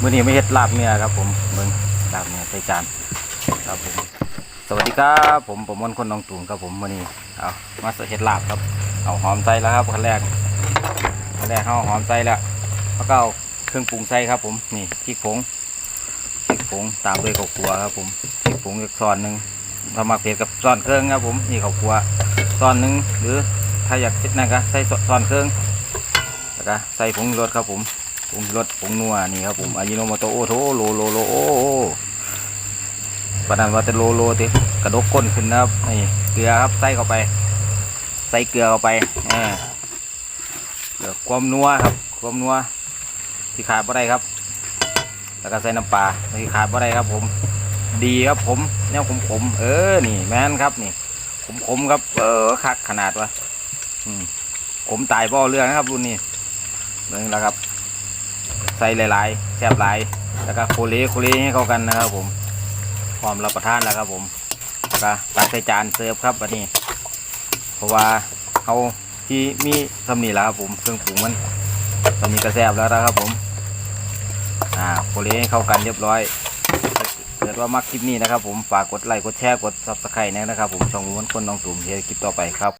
มื้อนี้ไม่เฮ็ดลาบเนื้อครับผมเบิ่งลาบเนื้อใส่จานครับผมสวัสดีครับผมผมมนคนหนองตุงครับผมมื้อนี้เอามาเฮ็ดลาบครับ เอาหอมใส่แล้วครับขั้นแรกขั้นแรกเอาหอมใส่แล้วแล้วก็เอาเครื่องปรุงใส่ครับผมนี่พริกผงพริกผงตามด้วยข้าวคั่วครับผมพริกผงอีกช้อนหนึ่งถ้ามาเผ็ดกับช้อนเครื่องครับผมนี่ข้าวคั่วช้อนหนึ่งหรือถ้าอยากคิดนั่นก็ใส่ช้อนเครื่องแล้วก็ใส่ผงรสครับผม ผงรสผงนัวนี่ครับผมอายิโนโมโตโอโทโลโลโลโอโอปนันว่าจะโลโลติกระดกก้นขึ้นนะครับนี่เกลือครับใส่เข้าไป ใส่เกลือเข้าไปเออเกลือความนัวครับ ความนัวที่ขาดบ่ได้ครับ แล้วก็ใส่น้ำปลาที่ขาดบ่ได้ครับ ผม ดีครับผมแนวขมขมเออนี่แม่นครับนี่ขมขมครับ เออคักขนาดวะอืมขมตายบ่อเรื่องนะครับรุ่นนี้เบิ่งแล้วครับ ใส่หลายๆแซ่บหลายแล้วก็โคเลโคเลให้เข้ากันนะครับผมพร้อมรับประทานแล้วครับผมแล้วก็ตักใส่จานเสิร์ฟครับวันนี้ เพราะว่าเขาที่มีสำนีแล้วครับผมเครื่องปรุงมันตอนนี้ก็แซ่บแล้วนะครับผมอ่าโคเลให้เข้ากันเรียบร้อยเกิดว่ามักคลิปนี้นะครับผมฝากกดไลค์กดแชร์กดซับสไครต์นะครับผมช่องม้วนคนน้องตุ่มเดี๋ยคลิปต่อไปครับ